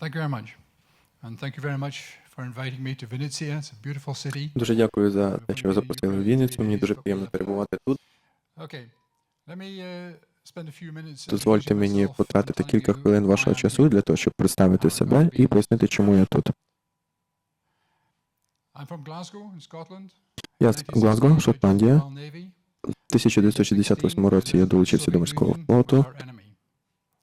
Thank you very much. And thank you very much for inviting me to Venezia. It's a beautiful city. Дуже дякую за те, що ви запросили в Вінницю. Мені дуже приємно перебувати тут. Okay. Let me uh, spend a few minutes Дозвольте мені потратити кілька хвилин вашого часу для того, щоб представити себе і пояснити, чому я тут. I'm from Glasgow in Scotland. Я з Глазго, Шотландія. В 1968 році я долучився до морського флоту.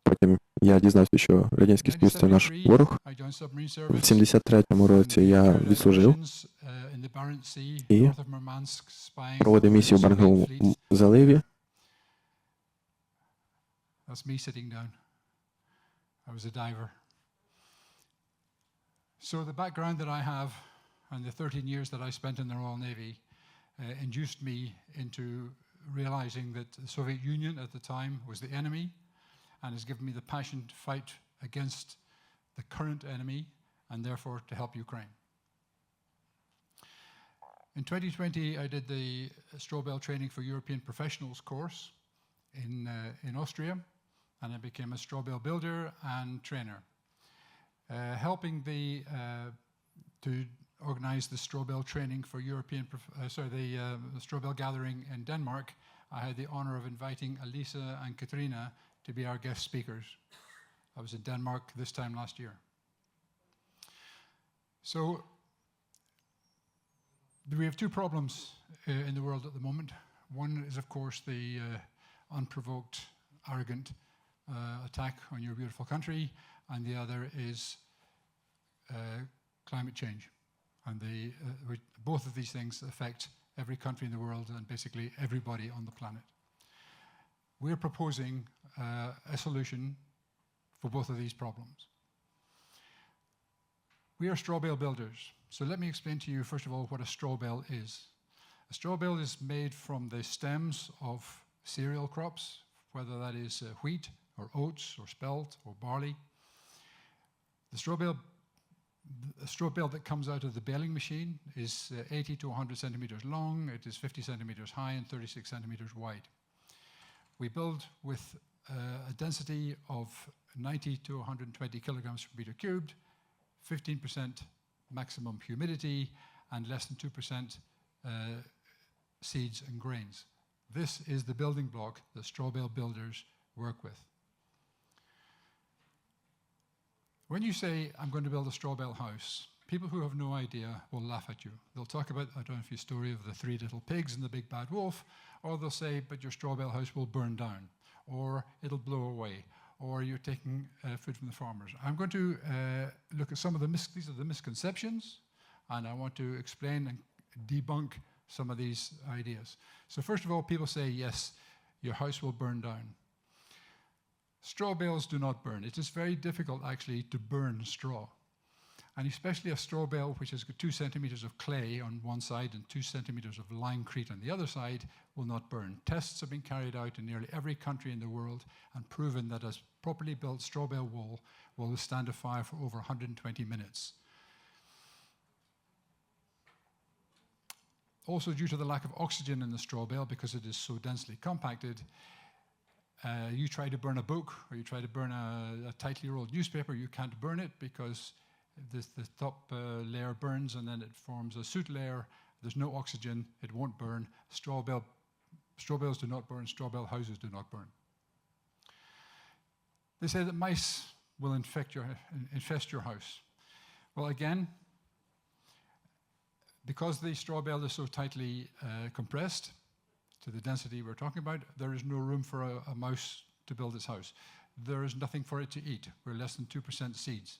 Потім я дізнався, що радянське співство це наш ворог. В service. 73-му році я відслужив І проводив місію в Барнговому заливі. So the background that I have and the 13 years that I spent in the Royal Navy uh, induced me into realizing that the Soviet Union at the time was the enemy and has given me the passion to fight against the current enemy and therefore to help Ukraine. In 2020, I did the Strobel Training for European Professionals course in, uh, in Austria, and I became a Strobel builder and trainer. Uh, helping the, uh, to organize the Strobel training for European, prof- uh, sorry, the, uh, Strobel gathering in Denmark, I had the honor of inviting Alisa and Katrina to be our guest speakers. I was in Denmark this time last year. So we have two problems uh, in the world at the moment. One is, of course, the uh, unprovoked, arrogant uh, attack on your beautiful country, and the other is uh, climate change. And the, uh, both of these things affect every country in the world and basically everybody on the planet. We're proposing uh, a solution for both of these problems. We are straw bale builders. So let me explain to you, first of all, what a straw bale is. A straw bale is made from the stems of cereal crops, whether that is uh, wheat or oats or spelt or barley. The straw bale, straw bale that comes out of the baling machine is uh, 80 to 100 centimeters long, it is 50 centimeters high and 36 centimeters wide. We build with uh, a density of 90 to 120 kilograms per meter cubed, 15% maximum humidity, and less than 2% uh, seeds and grains. This is the building block that straw bale builders work with. When you say, I'm going to build a straw bale house, people who have no idea will laugh at you. They'll talk about, I don't know if you story of the three little pigs and the big bad wolf, or they'll say, but your straw bale house will burn down, or it'll blow away, or you're taking uh, food from the farmers. I'm going to uh, look at some of the mis- these are the misconceptions, and I want to explain and debunk some of these ideas. So first of all, people say yes, your house will burn down. Straw bales do not burn. It is very difficult actually to burn straw. And especially a straw bale which has two centimeters of clay on one side and two centimeters of limecrete on the other side will not burn. Tests have been carried out in nearly every country in the world and proven that a properly built straw bale wall will withstand a fire for over 120 minutes. Also, due to the lack of oxygen in the straw bale, because it is so densely compacted, uh, you try to burn a book or you try to burn a, a tightly rolled newspaper, you can't burn it because this, the top uh, layer burns and then it forms a soot layer. There's no oxygen, it won't burn. Straw straw bales do not burn, straw bale houses do not burn. They say that mice will infect your, infest your house. Well, again, because the straw bale is so tightly uh, compressed to the density we're talking about, there is no room for a, a mouse to build its house. There is nothing for it to eat. We're less than 2% seeds.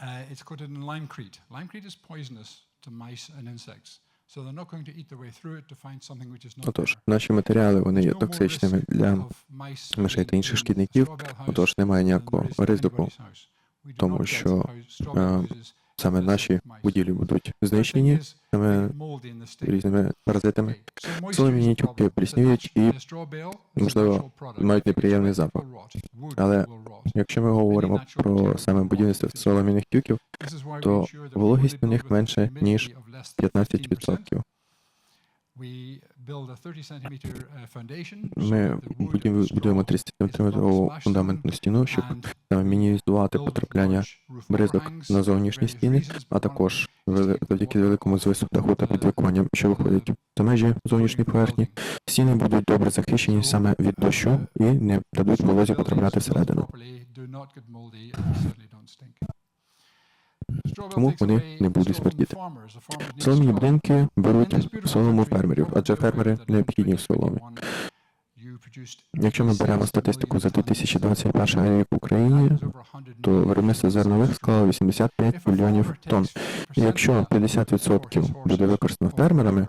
Uh, it's coated in limecrete. Limecrete is poisonous to mice and insects. So they're not going to eat their way through it to find something which is not Отож, наші матеріали вони є токсичними для мишей та інших шкідників, отож немає ніякого ризику, тому що е, саме наші будівлі будуть знищені саме різними паразитами. Солом'яні problem. пліснюють і, можливо, мають неприємний запах. Але якщо ми говоримо про саме будівництво солом'яних тюків, то вологість у них менше, ніж of less than 15%. Ми and the будуємо straw 30 is см фундаментну стіну, щоб мінімізувати потрапляння бризок на зовнішні стіни, а також завдяки великому звису даху та підвіконням, що виходять за межі зовнішньої поверхні. Стіни будуть добре захищені саме від дощу і не дадуть волозі потрапляти всередину. Тому вони не будуть смердіти. Соломні будинки беруть солому фермерів, адже фермери необхідні в соломі. 2021 you produced Якщо ми беремо статистику за million tons. 2021 рік в Україні, That is over 100 то виробництво зернових склало 85 If мільйонів тонн. І якщо of that 50% буде використано фермерами,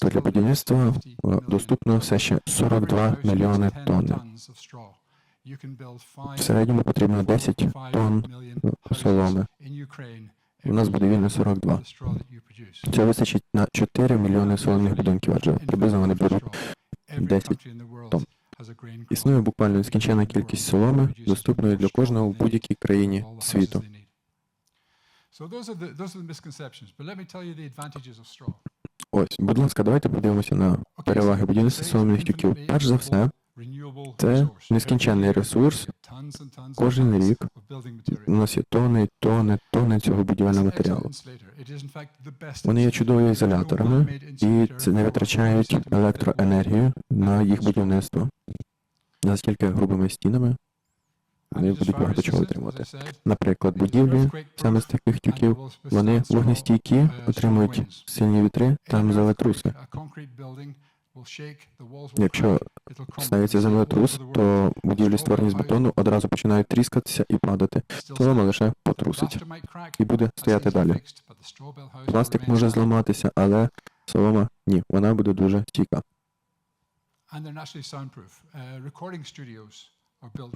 то для будівництва 50 е, доступно все ще 42 мільйони тонн. В середньому потрібно 10 тонн соломи. У нас буде вільно 42. Це вистачить на 4 мільйони соломних будинків, адже приблизно вони беруть 10 тонн. Існує буквально нескінченна кількість соломи, доступної для кожного в будь-якій країні світу. Ось, будь ласка, давайте подивимося на переваги будівництва соломних тюків. Перш за все, це нескінченний ресурс. Кожен рік у нас є тони, тони, тони цього будівельного матеріалу. Вони є чудовими ізоляторами і це не витрачають електроенергію на їх будівництво. Наскільки грубими стінами вони будуть багато чого отримувати. Наприклад, будівлі саме з таких тюків, вони вогнестійкі, отримують сильні вітри та землетруси. Якщо ставиться землетрус, то будівлі, створені з бетону, одразу починають тріскатися і падати. Солома лише потрусить. і буде стояти далі. Пластик може зламатися, але солома ні, вона буде дуже стійка.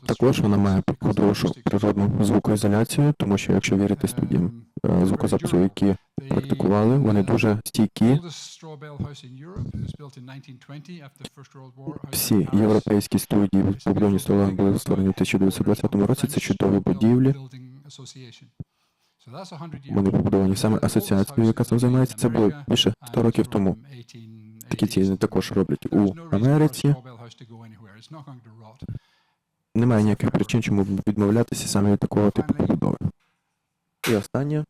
Також вона має хорошу природну звукоізоляцію, тому що якщо вірити студіям е, звукозапису, які практикували, вони дуже стійкі. Всі європейські студії побудовані стола були створені в 1920 році. Це чудові будівлі. Вони побудовані саме асоціацією, яка цим займається. Це було більше 100 років тому. Такі ціни також роблять у Америці. Немає ніяких причин, чому відмовлятися саме від такого типу побудови. І останнє